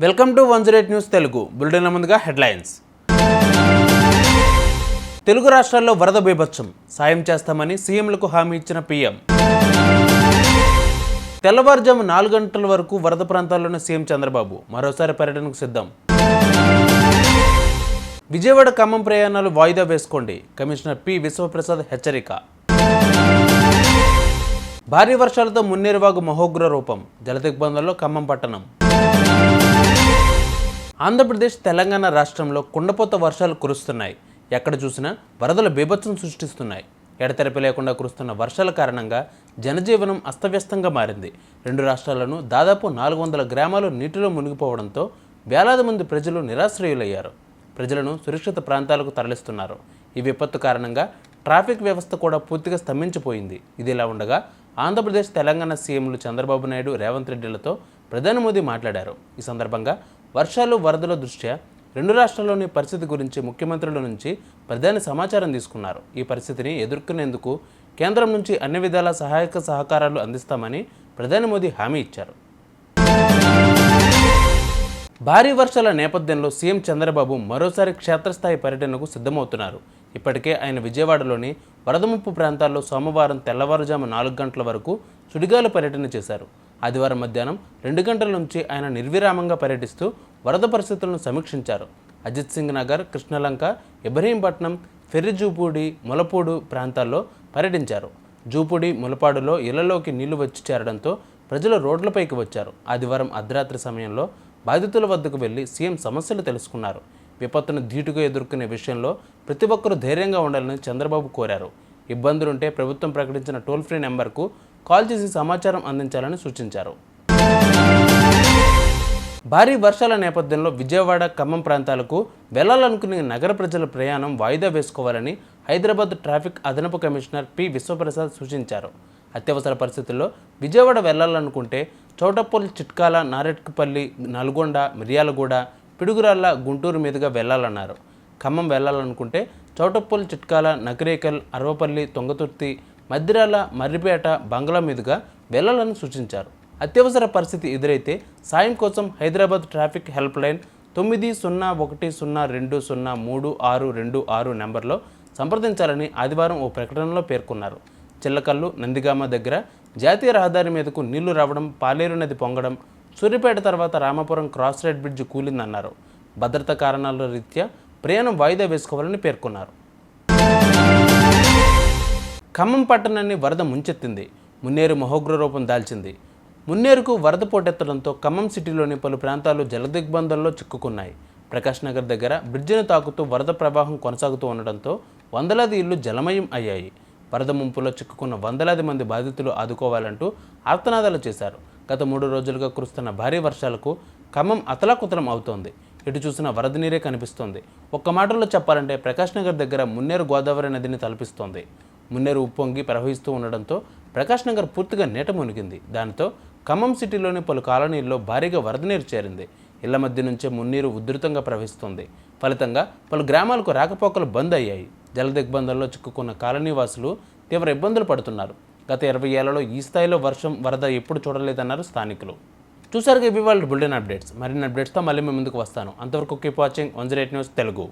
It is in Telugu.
Welcome to one zero eight news Telugu. బులెటిన్ల ముందుగా హెడ్లైన్స్. తెలుగు రాష్ట్రాల్లో వరద బీభత్సం. సాయం చేస్తామని సీఎంలకు హామీ ఇచ్చిన పీఎం. తెల్లవారుజాము నాలుగు గంటల వరకు వరద ప్రాంతాల్లోనే సీఎం చంద్రబాబు. మరోసారి పర్యటనకు సిద్ధం. విజయవాడ ఖమ్మం ప్రయాణాలు వాయిదా వేసుకోండి. కమిషనర్ పి విశ్వప్రసాద్ హెచ్చరిక. భారీ వర్షాలతో మున్నేరువాగు మహోగ్ర రూపం. జలదిగ్బంధంలో ఖమ్మం పట్టణం. ఆంధ్రప్రదేశ్ తెలంగాణ రాష్ట్రంలో కుండపోత వర్షాలు కురుస్తున్నాయి. ఎక్కడ చూసినా వరదల బీభత్సం సృష్టిస్తున్నాయి. ఎడతెరపి లేకుండా కురుస్తున్న వర్షాల కారణంగా జనజీవనం అస్తవ్యస్తంగా మారింది. రెండు రాష్ట్రాలను దాదాపు నాలుగు వందల గ్రామాలు నీటిలో మునిగిపోవడంతో వేలాది మంది ప్రజలు నిరాశ్రయులయ్యారు. ప్రజలను సురక్షిత ప్రాంతాలకు తరలిస్తున్నారు. ఈ విపత్తు కారణంగా ట్రాఫిక్ వ్యవస్థ కూడా పూర్తిగా స్తంభించిపోయింది. ఇదిలా ఉండగా ఆంధ్రప్రదేశ్ తెలంగాణ సీఎంలు చంద్రబాబు నాయుడు రేవంత్ రెడ్డిలతో ప్రధాని మోదీ మాట్లాడారు. ఈ సందర్భంగా వర్షాలు వరదల దృష్ట్యా రెండు రాష్ట్రాల్లోని పరిస్థితి గురించి ముఖ్యమంత్రుల నుంచి ప్రధాని సమాచారం తీసుకున్నారు. ఈ పరిస్థితిని ఎదుర్కొనేందుకు కేంద్రం నుంచి అన్ని విధాల సహాయక సహకారాలు అందిస్తామని ప్రధాని మోదీ హామీ ఇచ్చారు. భారీ వర్షాల నేపథ్యంలో సీఎం చంద్రబాబు మరోసారి క్షేత్రస్థాయి పర్యటనకు సిద్ధమవుతున్నారు. ఇప్పటికే ఆయన విజయవాడలోని వరద ముప్పు ప్రాంతాల్లో సోమవారం తెల్లవారుజాము నాలుగు గంటల వరకు సుడిగాలు పర్యటన చేశారు. ఆదివారం మధ్యాహ్నం రెండు గంటల నుంచి ఆయన నిర్విరామంగా పర్యటిస్తూ వరద పరిస్థితులను సమీక్షించారు. అజిత్ సింగ్ నగర్ కృష్ణలంక ఇబ్రహీంపట్నం ఫెర్రిజూపూడి ములపూడు ప్రాంతాల్లో పర్యటించారు. జూపుడి ములపాడులో ఇళ్ళలోకి నీళ్ళు వచ్చి చేరడంతో ప్రజలు రోడ్లపైకి వచ్చారు. ఆదివారం అర్ధరాత్రి సమయంలో బాధితుల వద్దకు వెళ్ళి సీఎం సమస్యలు తెలుసుకున్నారు. విపత్తును ధీటుగా ఎదుర్కొనే విషయంలో ప్రతి ఒక్కరూ ధైర్యంగా ఉండాలని చంద్రబాబు కోరారు. ఇబ్బందులుంటే ప్రభుత్వం ప్రకటించిన టోల్ ఫ్రీ నెంబర్కు కాల్ చేసి సమాచారం అందించాలని సూచించారు. భారీ వర్షాల నేపథ్యంలో విజయవాడ ఖమ్మం ప్రాంతాలకు వెళ్ళాలనుకునే నగర ప్రజల ప్రయాణం వాయిదా వేసుకోవాలని హైదరాబాద్ ట్రాఫిక్ అదనపు కమిషనర్ పి విశ్వప్రసాద్ సూచించారు. అత్యవసర పరిస్థితుల్లో విజయవాడ వెళ్ళాలనుకుంటే చౌటపల్లి చిట్కాల నారెట్కపల్లి నల్గొండ మిర్యాలగూడ పిడుగురాళ్ళ గుంటూరు మీదుగా వెళ్ళాలన్నారు. ఖమ్మం వెళ్ళాలనుకుంటే చౌటపల్లి చిట్కాల నకరేకల్ అరవపల్లి తొంగతుర్తి మద్దిరాల మర్రిపేట బంగ్లా మీదుగా వెళ్ళాలని సూచించారు. అత్యవసర పరిస్థితి ఎదురైతే సాయం కోసం హైదరాబాద్ ట్రాఫిక్ హెల్ప్ లైన్ తొమ్మిది సున్నా ఒకటి సున్నా రెండు సున్నా మూడు ఆరు రెండు ఆరు నెంబర్లో సంప్రదించాలని ఆదివారం ఓ ప్రకటనలో పేర్కొన్నారు. చిల్లకల్లు నందిగామ దగ్గర జాతీయ రహదారి మీదకు నీళ్ళు రావడం పాలేరు నది పొంగడం సూర్యపేట తర్వాత రామాపురం క్రాస్ రైడ్ బ్రిడ్జ్ కూలిందన్నారు. భద్రతా కారణాల రీత్యా ప్రయాణం వాయిదా వేసుకోవాలని పేర్కొన్నారు. ఖమ్మం పట్టణాన్ని వరద ముంచెత్తింది. మున్నేరు మహోగ్ర రూపం దాల్చింది. మున్నేరుకు వరద పోటెత్తడంతో ఖమ్మం సిటీలోని పలు ప్రాంతాలు జలదిగ్బంధంలో చిక్కుకున్నాయి. ప్రకాష్ నగర్ దగ్గర బ్రిడ్జిని తాకుతూ వరద ప్రవాహం కొనసాగుతూ ఉండడంతో వందలాది ఇళ్ళు జలమయం అయ్యాయి. వరద ముంపులో చిక్కుకున్న వందలాది మంది బాధితులు ఆదుకోవాలంటూ ఆర్తనాదాలు చేశారు. గత మూడు రోజులుగా కురుస్తున్న భారీ వర్షాలకు ఖమ్మం అతలాకుతలం అవుతోంది. ఎటు చూసిన వరద నీరే కనిపిస్తోంది. ఒక్క మాటలో చెప్పాలంటే ప్రకాష్ నగర్ దగ్గర మున్నేరు గోదావరి నదిని తలపిస్తోంది. మున్నేరు ఉప్పొంగి ప్రవహిస్తూ ఉండడంతో ప్రకాష్ నగర్ పూర్తిగా నీట మునిగింది. దానితో ఖమ్మం సిటీలోని పలు కాలనీల్లో భారీగా వరద నీరు చేరింది. ఇళ్ళ మధ్య నుంచే మున్నీరు ఉధృతంగా ప్రవహిస్తుంది. ఫలితంగా పలు గ్రామాలకు రాకపోకలు బంద్ అయ్యాయి. జల దిగ్బంధంలో చిక్కుకున్న కాలనీవాసులు తీవ్ర ఇబ్బందులు పడుతున్నారు. గత ఇరవై ఏళ్ళలో ఈ స్థాయిలో వర్షం వరద ఎప్పుడు చూడలేదన్నారు స్థానికులు. చూసారుగా ఇవి వాళ్ళ బులెటిన్ అప్డేట్స్. మరిన్ని అప్డేట్స్తో మళ్ళీ మీ ముందుకు వస్తాను. అంతవరకు keep watching one zero eight news Telugu.